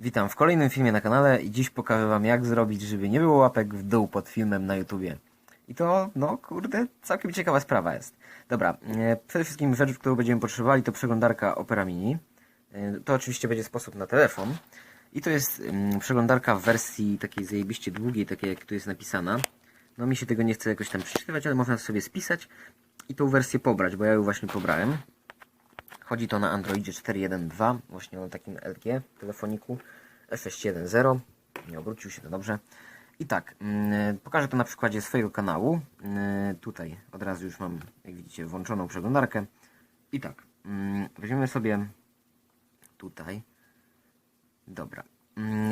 Witam w kolejnym filmie na kanale i dziś pokażę wam jak zrobić, żeby nie było łapek w dół pod filmem na YouTubie. I to, no kurde, całkiem ciekawa sprawa jest. Dobra, e, przede wszystkim rzecz, którą będziemy potrzebowali to przeglądarka Opera Mini. E, To oczywiście będzie sposób na telefon. I to jest mm, przeglądarka w wersji takiej zajebiście długiej, takiej jak tu jest napisana. No mi się tego nie chce jakoś tam przeczytywać, ale można sobie spisać i tą wersję pobrać, bo ja ją właśnie pobrałem. Chodzi to na Androidzie 4.1.2, właśnie o takim LG telefoniku F610. Nie obrócił się to dobrze. I tak, mm, pokażę to na przykładzie swojego kanału. Mm, Tutaj od razu już mam, jak widzicie, włączoną przeglądarkę. I tak, mm, weźmiemy sobie tutaj. Dobra.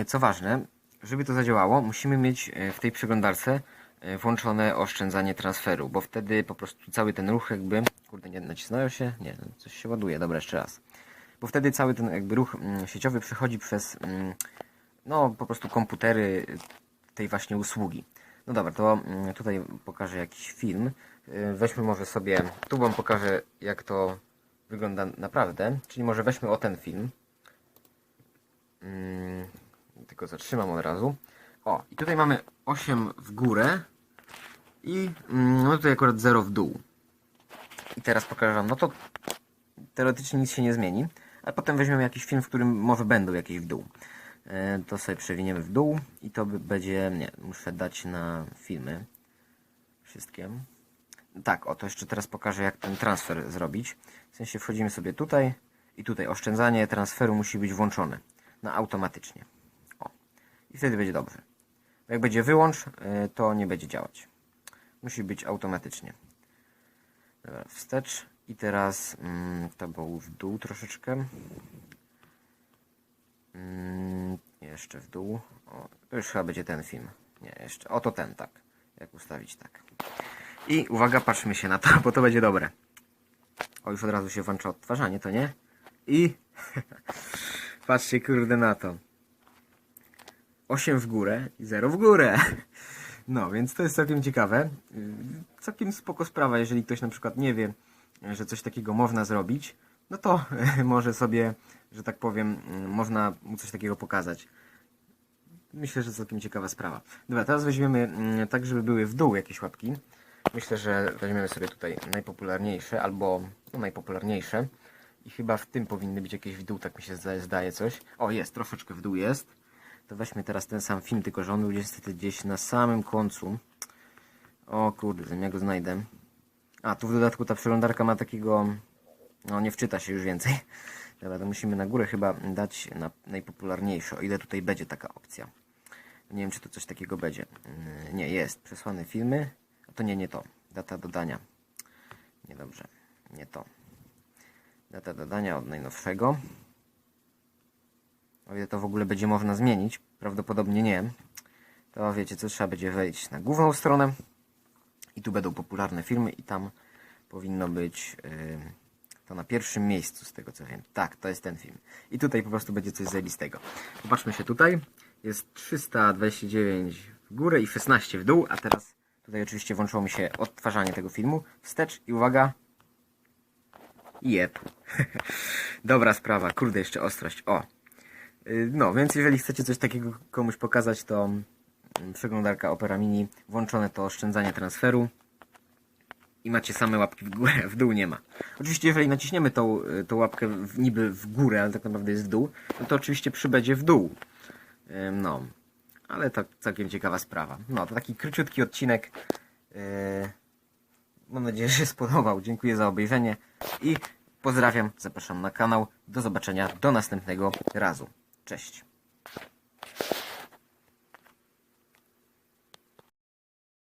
Co ważne, żeby to zadziałało, musimy mieć e, w tej przeglądarce e, włączone oszczędzanie transferu, bo wtedy po prostu cały ten ruch jakby... Kurde, nie nacisnąłem się? Nie, coś się ładuje. Dobra, jeszcze raz. Bo wtedy cały ten jakby ruch mm, sieciowy przechodzi przez mm, no po prostu komputery tej właśnie usługi. No dobra, to mm, tutaj pokażę jakiś film. Weźmy może sobie, tu wam pokażę jak to wygląda naprawdę, czyli może weźmy o ten film. Tylko zatrzymam od razu. O, i tutaj mamy 8 w górę i no tutaj akurat 0 w dół. I teraz pokażę wam, no to teoretycznie nic się nie zmieni, ale potem weźmiemy jakiś film, w którym może będą jakieś w dół. E, To sobie przewiniemy w dół i to będzie, nie, muszę dać na filmy wszystkie. Tak, o to jeszcze teraz pokażę jak ten transfer zrobić. W sensie wchodzimy sobie tutaj i tutaj oszczędzanie transferu musi być włączone na automatycznie. I wtedy będzie dobrze. Jak będzie wyłącz, e, to nie będzie działać. Musi być automatycznie. Dobra, wstecz i teraz mm, to było w dół troszeczkę. Mm, jeszcze w dół. O, to już chyba będzie ten film. Nie, jeszcze. Oto ten, tak. Jak ustawić tak. I uwaga, patrzmy się na to, bo to będzie dobre. O, już od razu się włącza odtwarzanie, to nie? I patrzcie, kurde na to. 8 w górę i 0 w górę. No, więc to jest całkiem ciekawe. Całkiem spoko sprawa, jeżeli ktoś na przykład nie wie, że coś takiego można zrobić, no to może sobie, że tak powiem, można mu coś takiego pokazać. Myślę, że całkiem ciekawa sprawa. Dobra, teraz weźmiemy mm, tak, żeby były w dół jakieś łapki. Myślę, że weźmiemy sobie tutaj najpopularniejsze albo no, najpopularniejsze. I chyba w tym powinny być jakieś w dół, tak mi się zdaje coś. O, jest, troszeczkę w dół jest. To weźmy teraz ten sam film, tylko że on był niestety gdzieś na samym końcu. O kurde, zanim ja go znajdę. A, tu w dodatku ta przeglądarka ma takiego... No, nie wczyta się już więcej. Dobra, to musimy na górę chyba dać na najpopularniejsze, o ile tutaj będzie taka opcja. Nie wiem, czy to coś takiego będzie. Yy, Nie, jest. Przesłane filmy. A to nie, nie to. Data dodania. Niedobrze. Nie to. Data dodania od najnowszego. O ile to w ogóle będzie można zmienić, prawdopodobnie nie, to wiecie co, trzeba będzie wejść na główną stronę i tu będą popularne filmy i tam powinno być yy, to na pierwszym miejscu z tego co wiem. Tak, to jest ten film. I tutaj po prostu będzie coś zajebistego. Popatrzmy się tutaj. Jest 329 w górę i 16 w dół, a teraz tutaj oczywiście włączyło mi się odtwarzanie tego filmu. Wstecz i uwaga. Jep. Dobra sprawa, kurde jeszcze ostrość. O, No, więc jeżeli chcecie coś takiego komuś pokazać, to mm, przeglądarka Opera Mini, włączone to oszczędzanie transferu i macie same łapki w górę, w dół nie ma. Oczywiście jeżeli naciśniemy tą, y, tą łapkę w, niby w górę, ale tak naprawdę jest w dół, no to oczywiście przybędzie w dół. No, ale to całkiem ciekawa sprawa. No, to taki króciutki odcinek. Yy, Mam nadzieję, że się spodobał. Dziękuję za obejrzenie i pozdrawiam, zapraszam na kanał. Do zobaczenia, do następnego razu. Cześć.